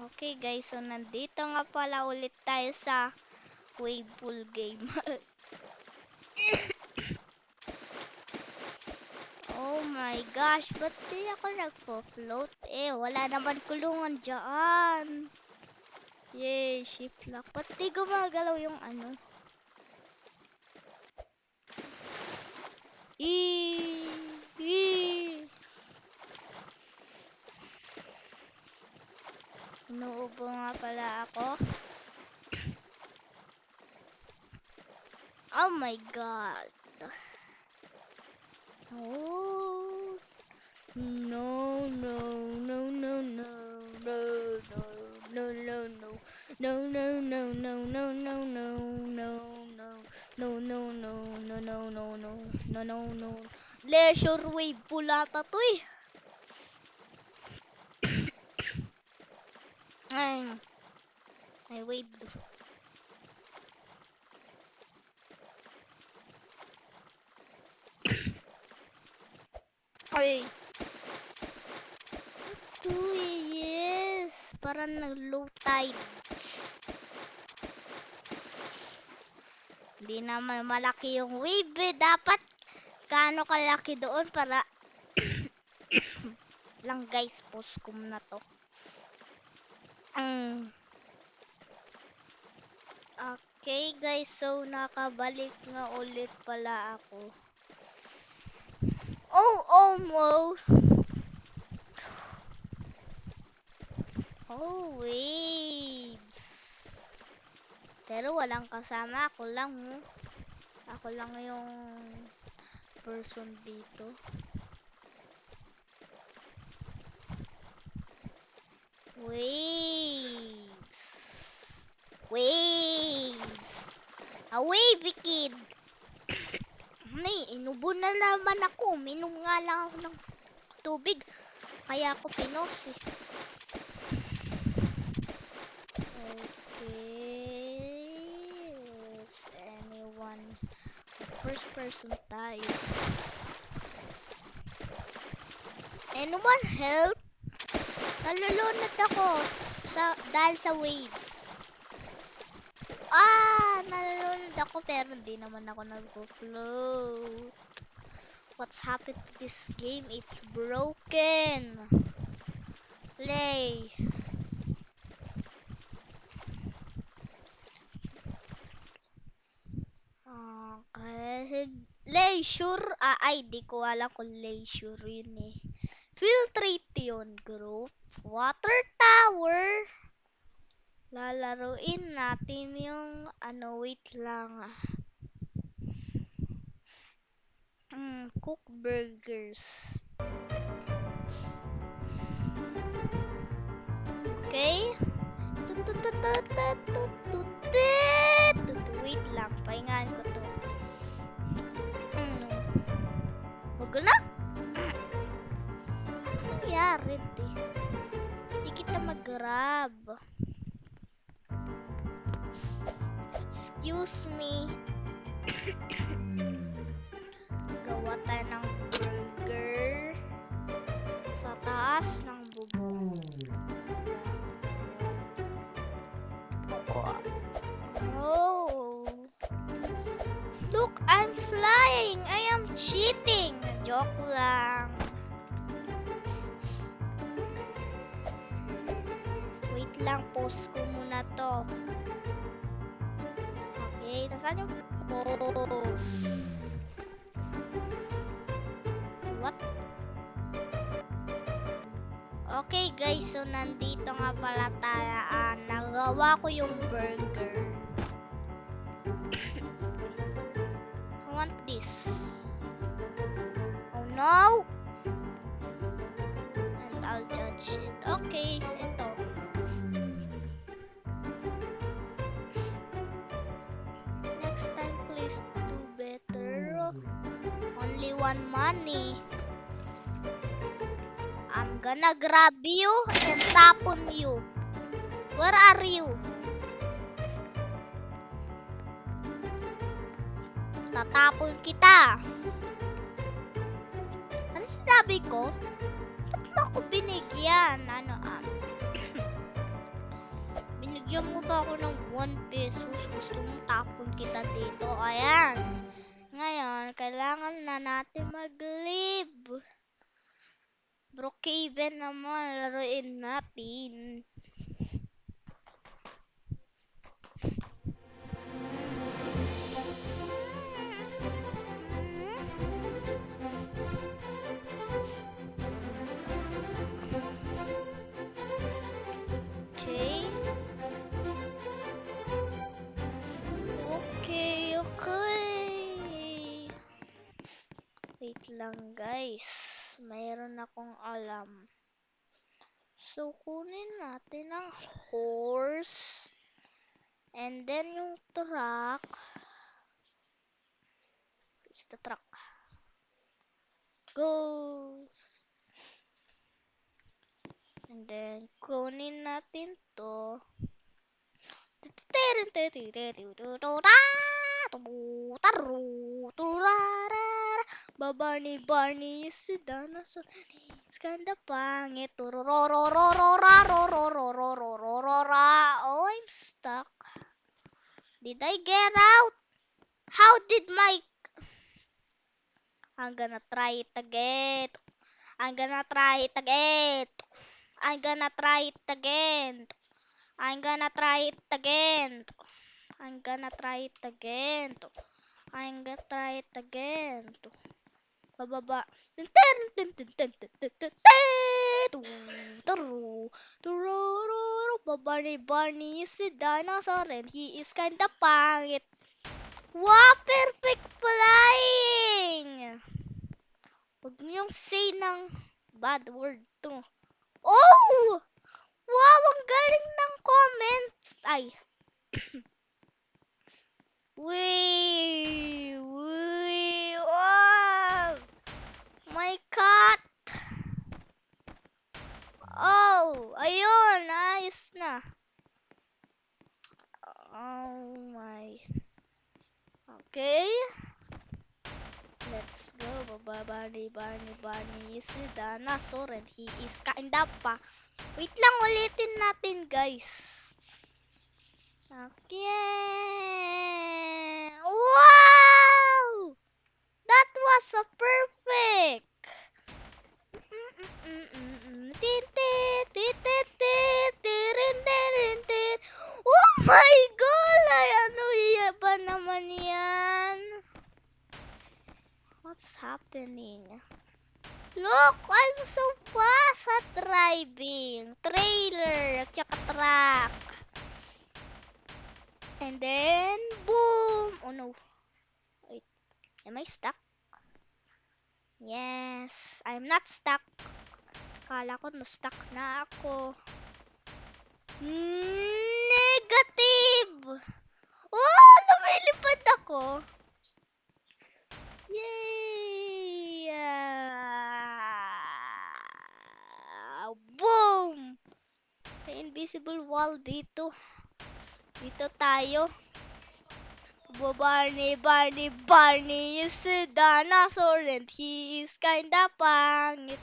Okay guys, so nandito nga pala ulit tayo sa wave pool game. oh my gosh, ba't di ako nagpo-float? Eh, wala naman kulungan dyan. Yay, ship lock. Ba't di gumagalaw yung ano? Inuubo nga pala ako. Oh my god. Oh. No, no, no, no, no, no, no, no, no, no. No, no, no, no, no, no, no, no, no. No, no, no, no, no, no, no. No, no, no. Leisure wave pula ta to eh. Ay. Ay, wave. Ay. Ito yes. Parang nag-low tide. Hindi naman malaki yung wave eh. Dapat gaano kalaki doon para lang guys, post ko na to. Mm. Okay guys, so nakabalik nga ulit pala ako. Oh, almost. Oh, waves. Pero walang kasama. Ako lang. oh. Ako lang yung person dito. Waves. Waves. Away, kid. Nay, inubo na naman ako. Minom nga lang ako ng tubig. Kaya ako pinos eh. Okay. Is anyone? First person tayo. Anyone help? Nalulunod ako sa dahil sa waves. Ah, nalulunod ako pero hindi naman ako nagpo-float. What's happened to this game? It's broken. Play. Okay. Leisure. Ah, ay, di ko alam kung leisure yun eh. Filtrate yun, group. Water tower lalaruin natin yung ano wait lang. Mm, cook burgers. Okay? Wait lang pahingaan ko to. Hmm. Wag na. Ano nangyari di? Hindi kita mag grab Excuse me. Gawa tayo ng burger sa taas ng bubong. Oh. Look, I'm flying. I am cheating. Joke lang. Wait lang, post ko muna to. Okay, nasaan yung post? What? Okay guys, so nandito nga pala tayo. Ah, nagawa ko yung burger. I want this. Oh no! And I'll judge it. Okay, better. Only one money. I'm gonna grab you and tap on you. Where are you? Tatapon kita. Ano sinabi ko? Ba't mo ako binigyan? Ano, ah? bigyan mo ba ako ng 1 pesos? Gusto mong tapon kita dito. Ayan. Ngayon, kailangan na natin mag-live. Brookhaven naman, laruin natin. Lang guys. Mayroon akong alam. So, kunin natin ang horse. And then yung truck. It's the truck. Goes. And then, kunin natin to. Baba Babarni Barney si Dana sa Skanda pangit Oh I'm stuck Did I get out? How did my I'm gonna try it again I'm gonna try it again I'm gonna try it again I'm gonna try it again I'm gonna try it again I'm gonna try it again Bababa. Baba ni Barney is a dinosaur and he is kinda pangit. Wow, perfect flying! Huwag niyong say ng bad word to. Oh! Wow, ang galing ng comments. Ay. Wee! Wee! Wow! My cat! Oh! Ayun! Ayos na. Oh my. Okay. Let's go. Baba, Barney, Barney, Barney is a dinosaur and he is kinda pa. Wait lang, ulitin natin, guys. Okay. Wow! That was a perfect. Oh my God! Happening? Look, I'm so fast at driving. Trailer, at truck. And then, boom! Oh no. Wait, am I stuck? Yes, I'm not stuck. Kala ko na-stuck na ako. Negative! Oh, lumilipad ako. Yay! Ah, boom! May invisible wall dito. Dito tayo. Barney, Barney, Barney is a dinosaur and he is kinda pangit.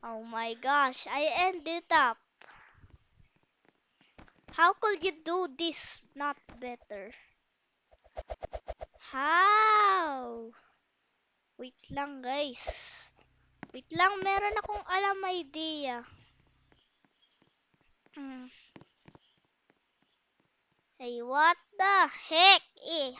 Oh my gosh, I ended up. How could you do this not better? How? Wait lang guys. Wait lang, meron akong alam idea. Hmm. Hey, what the heck? Eh.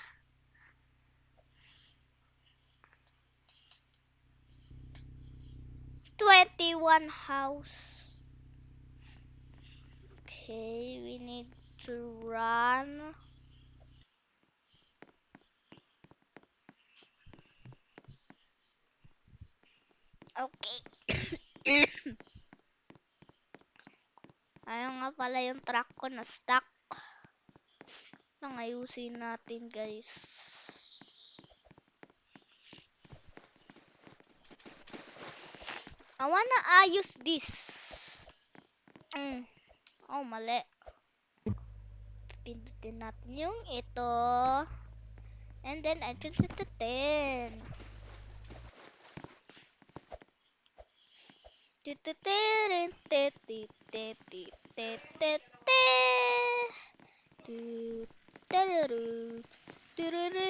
Twenty-one house. Okay, we need to run. Okay. Ayun nga pala yung truck ko na stuck. Nang ayusin natin guys. I wanna ayos this. Mm. Oh, mali. Pindutin natin yung ito. And then, I can set the 10. Tititirin, te te te. Do do do do do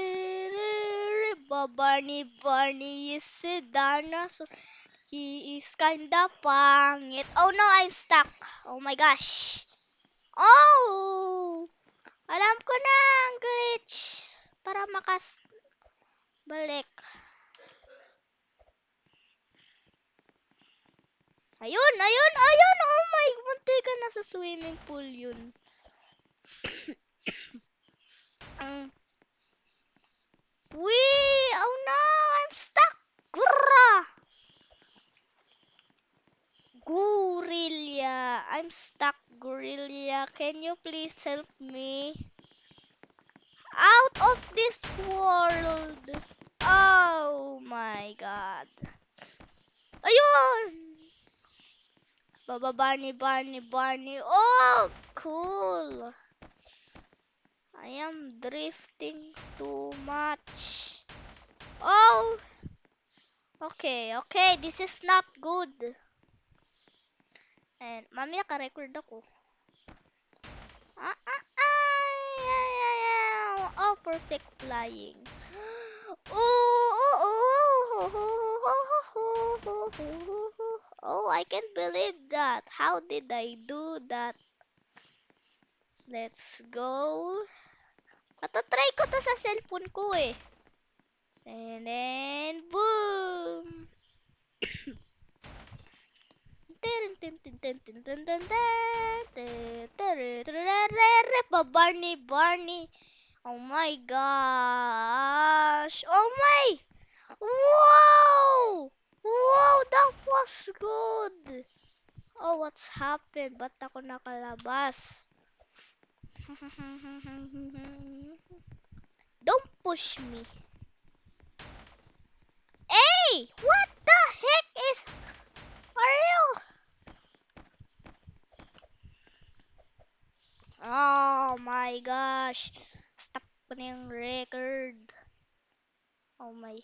do. Barney Barney is a dinosaur. He is kinda pangit. Oh no, I'm stuck. Oh my gosh. Oh! Alam ko na ang glitch para makas balik. Ayun, ayun, ayun! Oh! Oh my, munti ka na sa swimming pool yun. Ang... Wee! Oh no! I'm stuck! Gurra! Gorilla. I'm stuck, Gorilla. Can you please help me? Out of this world. Oh my god. Ayun! Baba bunny, bunny, bunny. Oh, cool. I am drifting too much. Oh. Okay, okay. This is not good. And mamaya ka-record ako. Ah, ah, ay, ay, ay, ay. Oh, perfect flying. Oh, oh, oh, oh, I can't believe that. How did I do that? Let's go. Matatry ko to sa cellphone ko eh. And then, boom! Barney, Barney. Oh my gosh. Oh my. Wow, that was good. Oh, what's happened? Ba't ako nakalabas? Don't push me. Hey, what the heck is... Are you... Oh my gosh. Stop ko record. Oh my